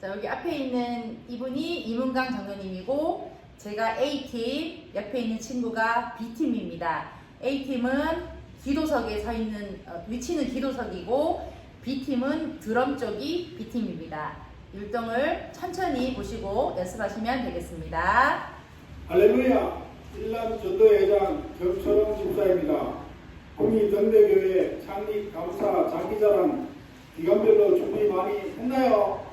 자, 여기 앞에 있는 이분이 이문강 장로님이고 제가 A팀, 옆에 있는 친구가 B팀입니다. A팀은 기도석에 서 있는 어, 위치는 기도석이고 B팀은 드럼 쪽이 B팀입니다. 율동을 천천히 보시고 연습하시면 되겠습니다. 할렐루야! 일남 전도회장 정철원 집사입니다. 공이 등대교회 창립 감사 장기자랑 기간별로 준비 많이 했나요?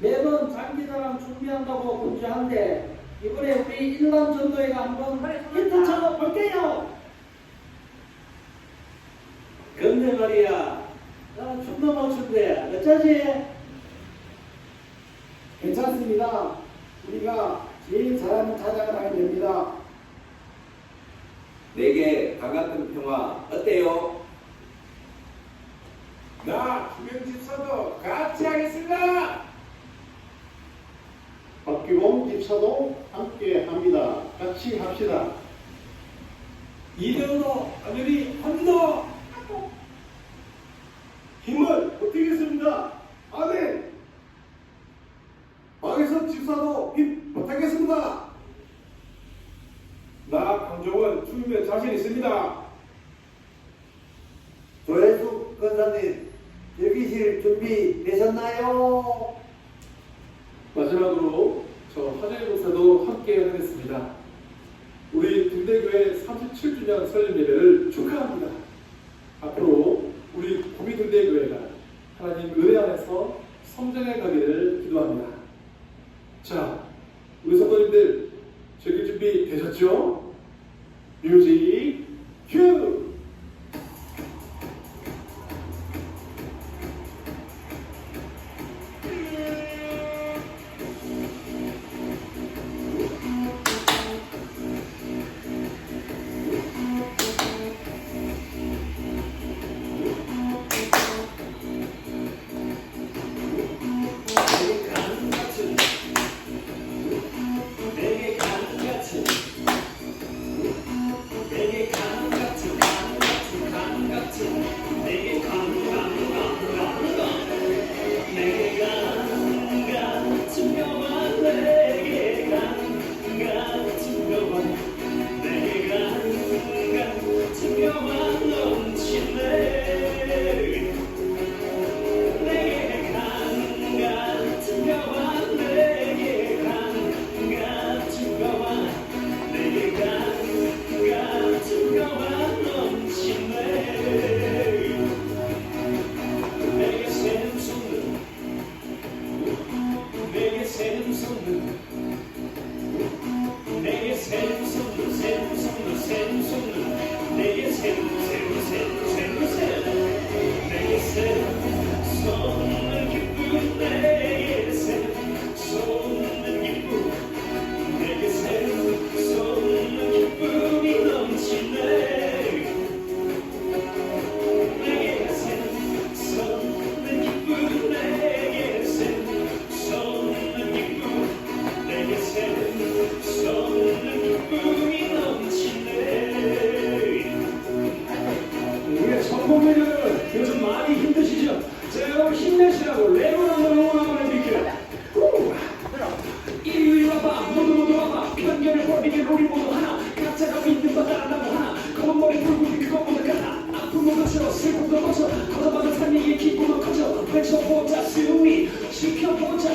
매번 장기자랑 준비한다고 공지하는데 이번에 우리 일남 전도회가 한번 힌트 쳐볼게요. 근데 말이야, 나 춤도 못 춘데 어쩌지? 괜찮습니다. 우리가 제일 잘하는 찬양을 하면 됩니다. 내게 강같은 평화 어때요? 나 주변 집사도 같이 하겠습니다. 집사도 함께 합니다. 같이 합시다. 이대호도 하늘이 합니다. 힘을 어떻겠습니다. 아멘. 박에서 집사도 힘 못하겠습니다. 나 강종원 춤에 자신 있습니다. 조혜숙 권사님 여기실 준비 되셨나요? 마지막으로 저 하재 목사도 함께 하겠습니다. 우리 등대교회 37주년 설립 예배를 축하합니다. 앞으로 우리 구미등대교회가 하나님 은혜 안에서 성장해 가기를 기도합니다. Thank you. Amém. 여러분 요즘 많이 힘드시죠? 자 여러분 힘내시라고 레몬 한번 응원 한번 해드릴게요. 후! 이리 와봐. 모두 모두 와봐. 편견을 버리게 우리 모두 하나. 각자가 믿는 바 따라나무 하나. 검은 머리 붉은 그것보다 가나 아픔도 가져 슬픔도 거쳐 걷어받은 삶의 기쁨도 커져. 외쳐보자 승리 지켜보자